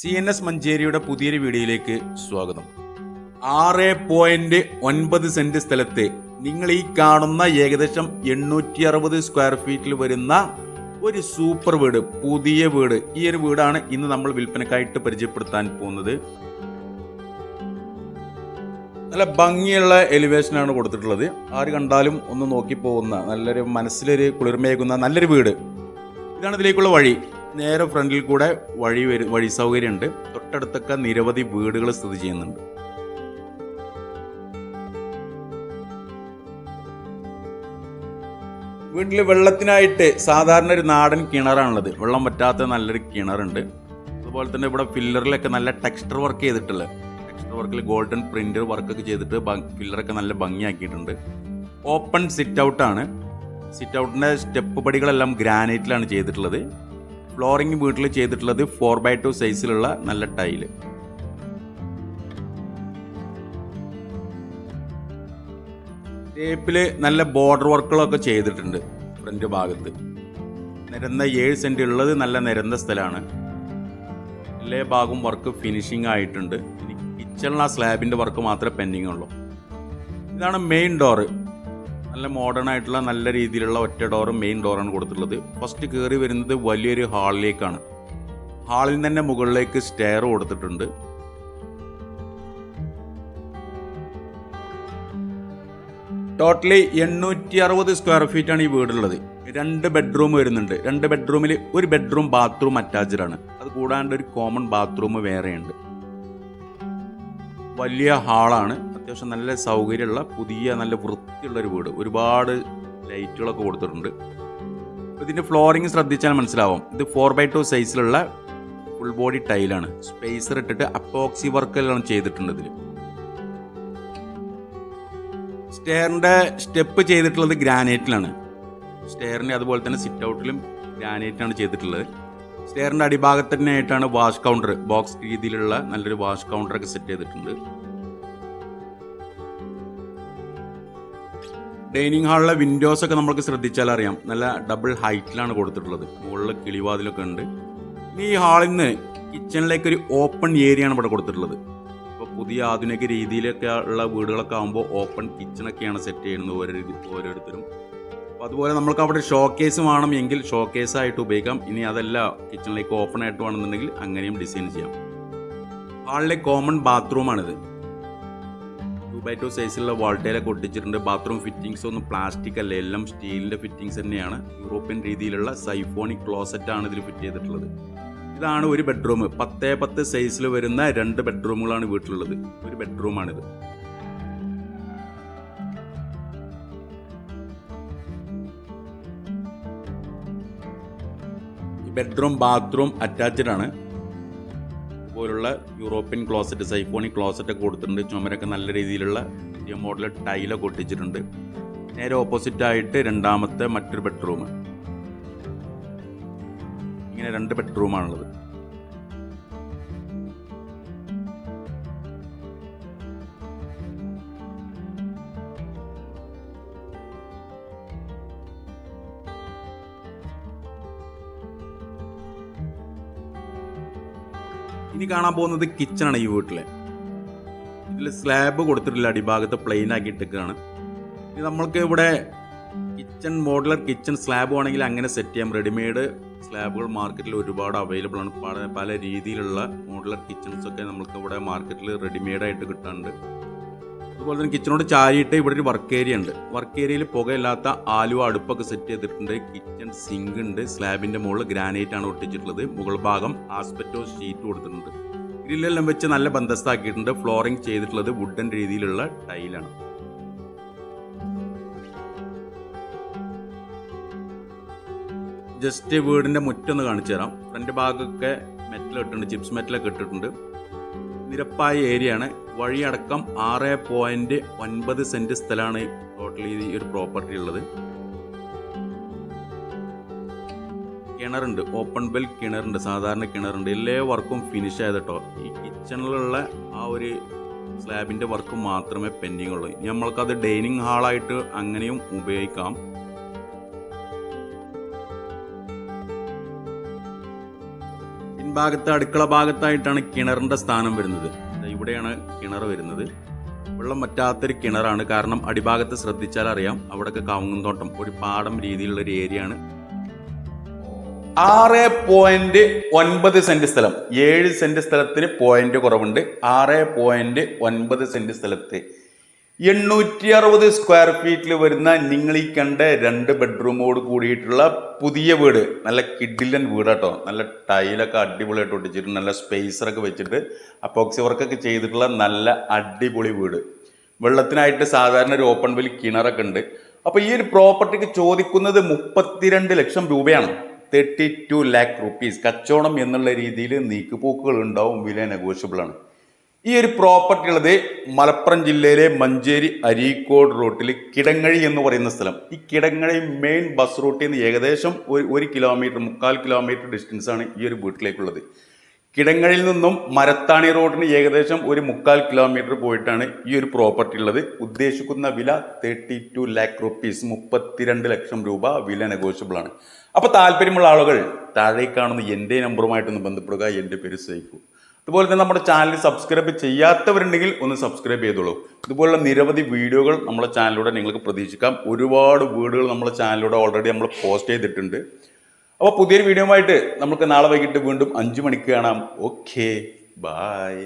C N S മഞ്ചേരിയുടെ പുതിയൊരു വീഡിയോയിലേക്ക് സ്വാഗതം. ആറ് പോയിന്റ് ഒൻപത് സെന്റ് സ്ഥലത്ത് നിങ്ങൾ ഈ കാണുന്ന ഏകദേശം എണ്ണൂറ്റി അറുപത് സ്ക്വയർ ഫീറ്റിൽ വരുന്ന ഒരു സൂപ്പർ വീട് പുതിയ വീട്. ഈ ഒരു വീടാണ് ഇന്ന് നമ്മൾ വിൽപ്പനക്കായിട്ട് പരിചയപ്പെടുത്താൻ പോകുന്നത്. നല്ല ഭംഗിയുള്ള എലിവേഷനാണ് കൊടുത്തിട്ടുള്ളത്. ആര് കണ്ടാലും ഒന്ന് നോക്കി പോകുന്ന നല്ലൊരു മനസ്സിലൊരു കുളിർമയേക്കുന്ന നല്ലൊരു വീട്. ഇതാണ് ഇതിലേക്കുള്ള വഴി. നേരെ ഫ്രണ്ടിൽ കൂടെ വഴി വരും വഴി സൗകര്യമുണ്ട്. തൊട്ടടുത്തൊക്കെ നിരവധി വീടുകൾ സ്ഥിതി ചെയ്യുന്നുണ്ട്. വീട്ടിൽ വെള്ളത്തിനായിട്ട് സാധാരണ ഒരു നാടൻ കിണറാണുള്ളത്. വെള്ളം പറ്റാത്ത നല്ലൊരു കിണറുണ്ട്. അതുപോലെ തന്നെ ഇവിടെ ഫില്ലറിലൊക്കെ നല്ല ടെക്സ്ചർ വർക്ക് ചെയ്തിട്ടുള്ള ടെക്സ്ചർ വർക്കിൽ ഗോൾഡൻ പ്രിന്റർ വർക്കൊക്കെ ചെയ്തിട്ട് ഫില്ലറൊക്കെ നല്ല ഭംഗിയാക്കിയിട്ടുണ്ട്. ഓപ്പൺ സിറ്റ് ഔട്ടാണ്. സിറ്റ് ഔട്ടിന്റെ സ്റ്റെപ്പ് പടികളെല്ലാം ഗ്രാനൈറ്റിലാണ് ചെയ്തിട്ടുള്ളത്. ഫ്ലോറിംഗ് വീട്ടിൽ ചെയ്തിട്ടുള്ളത് ഫോർ ബൈ ടു സൈസിലുള്ള നല്ല ടൈൽ. ടേപ്പിൽ നല്ല ബോർഡർ വർക്കുകളൊക്കെ ചെയ്തിട്ടുണ്ട് ഫ്രണ്ട് ഭാഗത്ത്. നിരന്ന ഏഴ് സെന്റ് ഉള്ളത് നല്ല നിരന്ന സ്ഥലമാണ്. എല്ലാ ഭാഗവും വർക്ക് ഫിനിഷിംഗ് ആയിട്ടുണ്ട്. ഇനി കിച്ചണിൽ ആ സ്ലാബിന്റെ വർക്ക് മാത്രമേ പെൻഡിങ് ഉള്ളൂ. ഇതാണ് മെയിൻ ഡോറ് നല്ല മോഡേൺ ആയിട്ടുള്ള നല്ല രീതിയിലുള്ള ഒറ്റ ഡോറും മെയിൻ ഡോറാണ് കൊടുത്തിട്ടുള്ളത്. ഫസ്റ്റ് കയറി വരുന്നത് വലിയൊരു ഹാളിലേക്കാണ് ഹാളിൽ തന്നെ മുകളിലേക്ക് സ്റ്റെയർ കൊടുത്തിട്ടുണ്ട്. ടോട്ടലി എണ്ണൂറ്റി അറുപത് സ്ക്വയർ ഫീറ്റ് ആണ് ഈ വീടുള്ളത്. രണ്ട് ബെഡ്റൂം വരുന്നുണ്ട്. രണ്ട് ബെഡ്റൂമിൽ ഒരു ബെഡ്റൂം ബാത്റൂം അറ്റാച്ച്ഡ് ആണ്. അത് കൂടാണ്ട് ഒരു കോമൺ ബാത്റൂം വേറെയുണ്ട്. വലിയ ഹാളാണ് അത്യാവശ്യം നല്ല സൗകര്യമുള്ള പുതിയ നല്ല വൃത്തിയുള്ളൊരു വീട്. ഒരുപാട് ലൈറ്റുകളൊക്കെ കൊടുത്തിട്ടുണ്ട്. ഇതിന്റെ ഫ്ലോറിങ് ശ്രദ്ധിച്ചാൽ മനസ്സിലാവും. ഇത് ഫോർ ബൈ ടു സൈസിലുള്ള ഫുൾ ബോഡി ടൈലാണ്. സ്പേസർ ഇട്ടിട്ട് അപ്പോക്സി വർക്കെല്ലാം ചെയ്തിട്ടുണ്ട് ഇതിൽ സ്റ്റെയറിന്റെ സ്റ്റെപ്പ് ചെയ്തിട്ടുള്ളത് ഗ്രാനൈറ്റിലാണ്. സ്റ്റെയറിന്റെ അതുപോലെ തന്നെ സിറ്റ് ഔട്ടിലും ഗ്രാനൈറ്റാണ് ചെയ്തിട്ടുള്ളത്. സ്റ്റെയറിന്റെ അടിഭാഗത്തിനായിട്ടാണ് വാഷ് കൗണ്ടർ ബോക്സ് രീതിയിലുള്ള നല്ലൊരു വാഷ് കൗണ്ടറൊക്കെ സെറ്റ് ചെയ്തിട്ടുണ്ട്. ഡൈനിങ് ഹാളിലെ വിൻഡോസ് ഒക്കെ നമ്മൾക്ക് ശ്രദ്ധിച്ചാൽ അറിയാം. നല്ല ഡബിൾ ഹൈറ്റിലാണ് കൊടുത്തിട്ടുള്ളത്. മുകളിൽ കിളിവാതിലൊക്കെ ഉണ്ട്. ഈ ഹാളിൽ നിന്ന് കിച്ചണിലേക്ക് ഒരു ഓപ്പൺ ഏരിയയാണ് ഇവിടെ കൊടുത്തിട്ടുള്ളത്. ഇപ്പോൾ പുതിയ ആധുനിക രീതിയിലൊക്കെ ഉള്ള വീടുകളൊക്കെ ആകുമ്പോൾ ഓപ്പൺ കിച്ചണൊക്കെയാണ് സെറ്റ് ചെയ്യുന്നത് ഓരോ ഓരോരുത്തരും. അപ്പോൾ അതുപോലെ നമ്മൾക്ക് അവിടെ ഷോക്കേസ് വേണം എങ്കിൽ ഷോക്കേസ് ആയിട്ട് ഉപയോഗിക്കാം. ഇനി അതല്ല കിച്ചണിലേക്ക് ഓപ്പൺ ആയിട്ട് വേണമെന്നുണ്ടെങ്കിൽ അങ്ങനെയും ഡിസൈൻ ചെയ്യാം. ഹാളിലെ കോമൺ ബാത്റൂമാണിത് ബൈ ടു സൈസിലുള്ള വാൾട്ടയിലൊക്കെ കൊട്ടിച്ചിട്ടുണ്ട്. ബാത്റൂം ഫിറ്റിങ്സ് ഒന്നും പ്ലാസ്റ്റിക് അല്ല. എല്ലാം സ്റ്റീലിന്റെ ഫിറ്റിങ്സ് തന്നെയാണ്. യൂറോപ്യൻ രീതിയിലുള്ള സൈഫോണിക് ക്ലോസറ്റ് ആണ് ഇതിൽ ഫിറ്റ് ചെയ്തിട്ടുള്ളത്. ഇതാണ് ഒരു ബെഡ്റൂം പത്തേ പത്ത് സൈസിൽ വരുന്ന രണ്ട് ബെഡ്റൂമുകളാണ് വീട്ടിലുള്ളത്. ഒരു ബെഡ്റൂമാണിത് ബെഡ്റൂം ബാത്റൂം അറ്റാച്ച്ഡ് ആണ്. പോലുള്ള യൂറോപ്യൻ ക്ലോസറ്റ് സൈഫോണിക് ക്ലോസറ്റ് ഒക്കെ കൊടുത്തിട്ടുണ്ട്. ചുമരൊക്കെ നല്ല രീതിയിലുള്ള പുതിയ മോഡൽ ടൈലൊക്കെ ഒട്ടിച്ചിട്ടുണ്ട്. നേരെ ഓപ്പോസിറ്റ് ആയിട്ട് രണ്ടാമത്തെ മറ്റൊരു ബെഡ്റൂം ഇങ്ങനെ രണ്ട് ബെഡ്റൂമാണുള്ളത് ഇനി കാണാൻ പോകുന്നത് കിച്ചണാണ് ഈ വീട്ടിലെ. ഇതിൽ സ്ലാബ് കൊടുത്തിട്ടില്ല അടിഭാഗത്ത് പ്ലെയിൻ ആക്കി ഇട്ടിരിക്കുകയാണ് ഇനി നമ്മൾക്ക് ഇവിടെ കിച്ചൺ മോഡുലർ കിച്ചൺ സ്ലാബ് ആണെങ്കിൽ അങ്ങനെ സെറ്റ് ചെയ്യാം. റെഡിമെയ്ഡ് സ്ലാബുകൾ മാർക്കറ്റിൽ ഒരുപാട് അവൈലബിൾ ആണ്. പല പല രീതിയിലുള്ള മോഡുലർ കിച്ചൺസ് ഒക്കെ നമ്മൾക്ക് ഇവിടെ മാർക്കറ്റിൽ റെഡിമെയ്ഡ് ആയിട്ട് കിട്ടാറുണ്ട് അതുപോലെ തന്നെ കിച്ചണോട് ചാരിയിട്ട് ഇവിടെ ഒരു വർക്ക് ഏരിയ ഉണ്ട്. വർക്ക് ഏരിയയിൽ പുകയില്ലാത്ത ആലുവ അടുപ്പൊക്കെ സെറ്റ് ചെയ്തിട്ടുണ്ട്. കിച്ചൺ സിങ്ക് ഉണ്ട്. സ്ലാബിന്റെ മുകളിൽ ഗ്രാനൈറ്റ് ആണ് ഒട്ടിച്ചിട്ടുള്ളത്. മുകൾ ഭാഗം ആസ്പെറ്റോ ഷീറ്റ് കൊടുത്തിട്ടുണ്ട്. ഗ്രില്ലെല്ലാം വെച്ച് നല്ല ബന്ധസ്ഥാക്കിയിട്ടുണ്ട് ഫ്ലോറിംഗ് ചെയ്തിട്ടുള്ളത് വുഡൻ രീതിയിലുള്ള ടൈലാണ് ജസ്റ്റ് വീടിന്റെ മുറ്റൊന്ന് കാണിച്ചു തരാം ഫ്രണ്ട് ഭാഗമൊക്കെ മെറ്റൽ ഇട്ടിട്ടുണ്ട്. ചിപ്സ് മെറ്റലൊക്കെ ഇട്ടിട്ടുണ്ട്. നിരപ്പായ ഏരിയ ആണ് വഴിയടക്കം ആറ് പോയിന്റ് ഒൻപത് സെന്റ് സ്ഥലമാണ് ടോട്ടലി ഈ ഒരു പ്രോപ്പർട്ടി ഉള്ളത്. കിണറുണ്ട്. ഓപ്പൺ ബെൽ കിണറുണ്ട്. സാധാരണ കിണറുണ്ട്. എല്ലാ വർക്കും ഫിനിഷ് ആയത് കേട്ടോ ഈ കിച്ചണിലുള്ള ആ ഒരു സ്ലാബിന്റെ വർക്ക് മാത്രമേ പെൻഡിങ് ഉള്ളൂ. നമ്മൾക്കത് ഡൈനിങ് ഹാളായിട്ട് അങ്ങനെയും ഉപയോഗിക്കാം. മുൻഭാഗത്ത് അടുക്കള ഭാഗത്തായിട്ടാണ് കിണറിന്റെ സ്ഥാനം വരുന്നത്. ഇവിടെയാണ് കിണർ വരുന്നത്. വെള്ളം വറ്റാത്തൊരു കിണറാണ്. കാരണം അടിഭാഗത്ത് ശ്രദ്ധിച്ചാൽ അറിയാം. അവിടെ അവിടെയൊക്കെ കവുങ്ങുന്തോട്ടം ഒരു പാടം രീതിയിലുള്ള ഒരു ഏരിയ ആണ് ആറ് പോയിന്റ് ഒൻപത് സെന്റ് സ്ഥലം. ഏഴ് സെന്റ് സ്ഥലത്തിന് പോയിന്റ് കുറവുണ്ട്. ആറ് പോയിന്റ് ഒൻപത് സെന്റ് സ്ഥലത്ത്. എണ്ണൂറ്റി അറുപത് സ്ക്വയർ ഫീറ്റിൽ വരുന്ന നിങ്ങൾ ഈ കണ്ട രണ്ട് ബെഡ്റൂമോട് കൂടിയിട്ടുള്ള പുതിയ വീട്. നല്ല കിഡിലൻ വീടാട്ടോ. നല്ല ടൈലൊക്കെ അടിപൊളിയായിട്ട് ഒട്ടിച്ചിട്ട് നല്ല സ്പേസറൊക്കെ വെച്ചിട്ട് അപ്പോക്സി വർക്കൊക്കെ ചെയ്തിട്ടുള്ള നല്ല അടിപൊളി വീട്. വെള്ളത്തിനായിട്ട് സാധാരണ ഒരു ഓപ്പൺ വെൽ കിണറൊക്കെ ഉണ്ട്. അപ്പോൾ ഈ ഒരു പ്രോപ്പർട്ടിക്ക് ചോദിക്കുന്നത് മുപ്പത്തിരണ്ട് ലക്ഷം രൂപയാണ്. തേർട്ടി ടു ലാക്ക് റുപ്പീസ് കച്ചവടം എന്നുള്ള രീതിയിൽ നീക്കുപോക്കുകൾ ഉണ്ടാവും. വില നെഗോഷ്യബിൾ ആണ്. ഈ ഒരു പ്രോപ്പർട്ടി ഉള്ളത് മലപ്പുറം ജില്ലയിലെ മഞ്ചേരി അരീക്കോട് റൂട്ടിൽ കിടങ്ങഴി എന്ന് പറയുന്ന സ്ഥലം. ഈ കിടങ്ങഴി മെയിൻ ബസ് റൂട്ടിൽ നിന്ന് ഏകദേശം ഒരു ഒരു കിലോമീറ്റർ മുക്കാൽ കിലോമീറ്റർ ഡിസ്റ്റൻസ് ആണ് ഈ ഒരു വീട്ടിലേക്കുള്ളത്. കിടങ്ങഴിൽ നിന്നും മരത്താണി റോഡിന് ഏകദേശം ഒരു മുക്കാൽ കിലോമീറ്റർ പോയിട്ടാണ് ഈ ഒരു പ്രോപ്പർട്ടി ഉള്ളത്. ഉദ്ദേശിക്കുന്ന വില തേർട്ടി ടു ലാക്ക് റുപ്പീസ് മുപ്പത്തിരണ്ട് ലക്ഷം രൂപ വില നെഗോഷ്യബിൾ ആണ്. അപ്പോൾ താല്പര്യമുള്ള ആളുകൾ താഴെ കാണുന്ന എന്റെ നമ്പറുമായിട്ടൊന്ന് ബന്ധപ്പെടുക. എന്റെ പേര് സൈഫു. അതുപോലെ തന്നെ നമ്മുടെ ചാനൽ സബ്സ്ക്രൈബ് ചെയ്യാത്തവരുണ്ടെങ്കിൽ ഒന്ന് സബ്സ്ക്രൈബ് ചെയ്തോളൂ. ഇതുപോലുള്ള നിരവധി വീഡിയോകൾ നമ്മുടെ ചാനലിലൂടെ നിങ്ങൾക്ക് പ്രതീക്ഷിക്കാം. ഒരുപാട് വീടുകൾ നമ്മുടെ ചാനലിലൂടെ ഓൾറെഡി നമ്മൾ പോസ്റ്റ് ചെയ്തിട്ടുണ്ട്. അപ്പോൾ പുതിയൊരു വീഡിയോ ആയിട്ട് നമുക്ക് നാളെ വൈകിട്ട് വീണ്ടും അഞ്ച് മണിക്ക് കാണാം. Okay bye